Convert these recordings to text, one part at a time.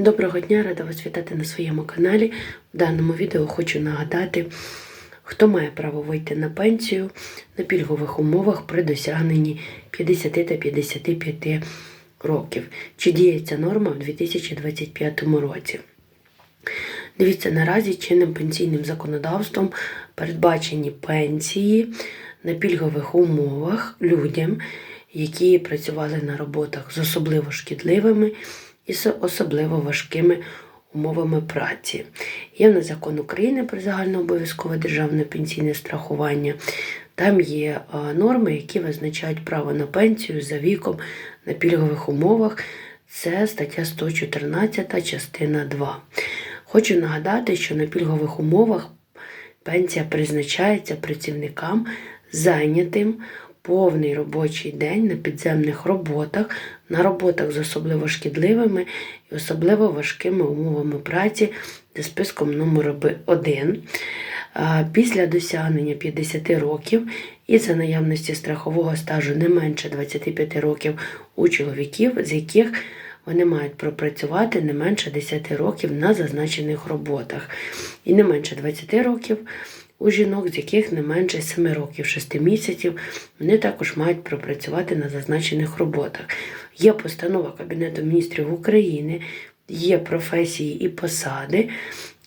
Доброго дня, рада вас вітати на своєму каналі. В даному відео хочу нагадати, хто має право вийти на пенсію на пільгових умовах при досягненні 50 та 55 років. Чи діє ця норма в 2025 році? Дивіться, наразі чинним пенсійним законодавством передбачені пенсії на пільгових умовах людям, які працювали на роботах з особливо шкідливими і з особливо важкими умовами праці. Є в нас закон України про загальнообов'язкове державне пенсійне страхування. Там є норми, які визначають право на пенсію за віком на пільгових умовах. Це стаття 114, частина 2. Хочу нагадати, що на пільгових умовах пенсія призначається працівникам, зайнятим повний робочий день на підземних роботах, на роботах з особливо шкідливими і особливо важкими умовами праці за списком номер 1. Після досягнення 50 років і за наявності страхового стажу не менше 25 років у чоловіків, з яких вони мають пропрацювати не менше 10 років на зазначених роботах, і не менше 20 років у жінок, з яких не менше 7 років 6 місяців, вони також мають пропрацювати на зазначених роботах. Є постанова Кабінету міністрів України, є професії і посади,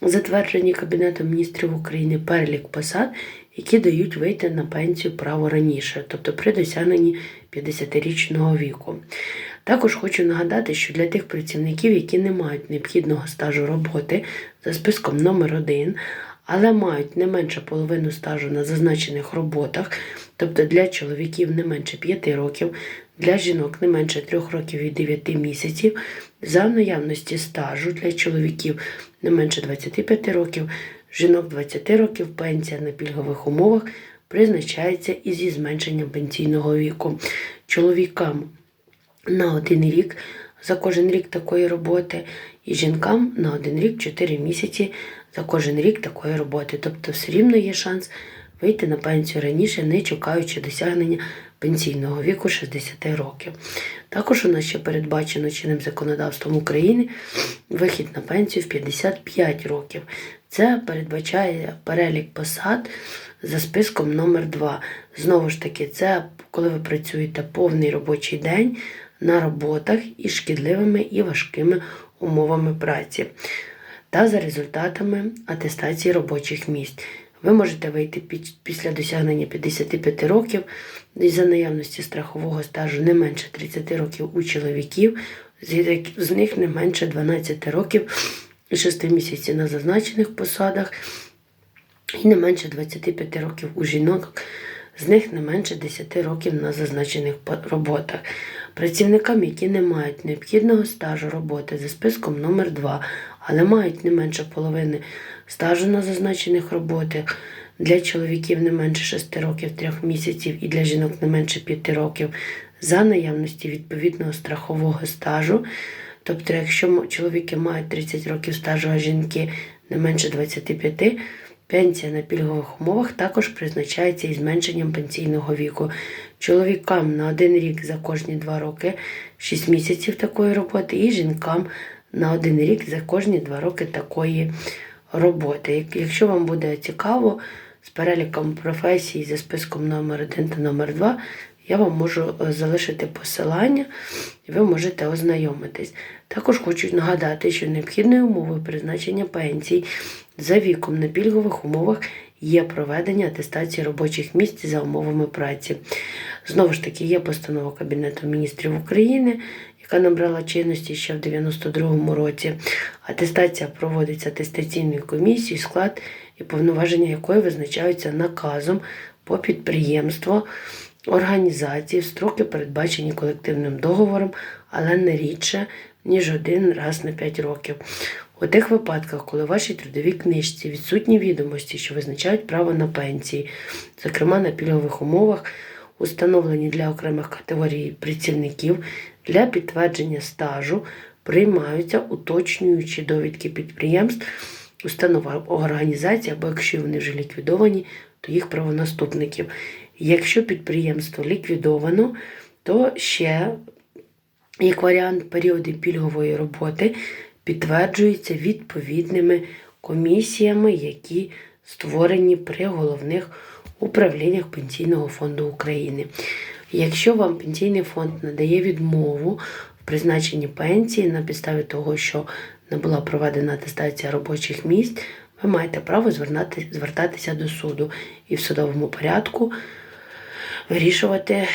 затверджені Кабінетом міністрів України перелік посад, які дають вийти на пенсію право раніше, тобто при досягненні 50-річного віку. Також хочу нагадати, що для тих працівників, які не мають необхідного стажу роботи за списком номер 1 але мають не менше половину стажу на зазначених роботах, тобто для чоловіків не менше 5 років, для жінок не менше 3 років і 9 місяців, за наявності стажу для чоловіків не менше 25 років, жінок 20 років, пенсія на пільгових умовах призначається і зі зменшенням пенсійного віку. Чоловікам на один рік за кожен рік такої роботи, і жінкам на один рік 4 місяці за кожен рік такої роботи. Тобто все рівно є шанс вийти на пенсію раніше, не чекаючи досягнення пенсійного віку 60 років. Також у нас ще передбачено чинним законодавством України вихід на пенсію в 55 років. Це передбачає перелік посад за списком номер 2 Знову ж таки, це коли ви працюєте повний робочий день на роботах із шкідливими і важкими умовами праці та за результатами атестації робочих місць. Ви можете вийти після досягнення 55 років і за наявності страхового стажу не менше 30 років у чоловіків, з них не менше 12 років і 6 місяців на зазначених посадах, і не менше 25 років у жінок, з них не менше 10 років на зазначених роботах. Працівникам, які не мають необхідного стажу роботи за списком номер 2 але мають не менше половини стажу на зазначених роботах. Для чоловіків не менше 6 років 3 місяців і для жінок не менше 5 років за наявності відповідного страхового стажу. Тобто, якщо чоловіки мають 30 років стажу, а жінки не менше 25, пенсія на пільгових умовах також призначається із зменшенням пенсійного віку. Чоловікам на один рік за кожні 2 роки 6 місяців такої роботи, і жінкам на один рік за кожні два роки такої роботи. Якщо вам буде цікаво, з переліком професій за списком номер 1 та номер 2 я вам можу е, залишити посилання, і ви можете ознайомитись. Також хочу нагадати, що необхідною умовою призначення пенсій за віком на пільгових умовах є проведення атестації робочих місць за умовами праці. Знову ж таки, є постанова Кабінету міністрів України, яка набрала чинності ще в 92-му році. Атестація проводиться атестаційною комісією, склад і повноваження якої визначаються наказом по підприємству організації в строки, передбачені колективним договором, але не рідше, ніж один раз на 5 років. У тих випадках, коли в вашій трудовій книжці відсутні відомості, що визначають право на пенсії, зокрема на пільгових умовах, установлені для окремих категорій працівників, для підтвердження стажу приймаються уточнюючі довідки підприємств, установа організації, або якщо вони вже ліквідовані, то їх правонаступників. Якщо підприємство ліквідовано, то ще як варіант періоди пільгової роботи підтверджується відповідними комісіями, які створені при головних управліннях Пенсійного фонду України. Якщо вам пенсійний фонд надає відмову в призначенні пенсії на підставі того, що не була проведена атестація робочих місць, ви маєте право звертатися до суду і в судовому порядку вирішувати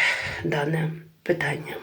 дане питання.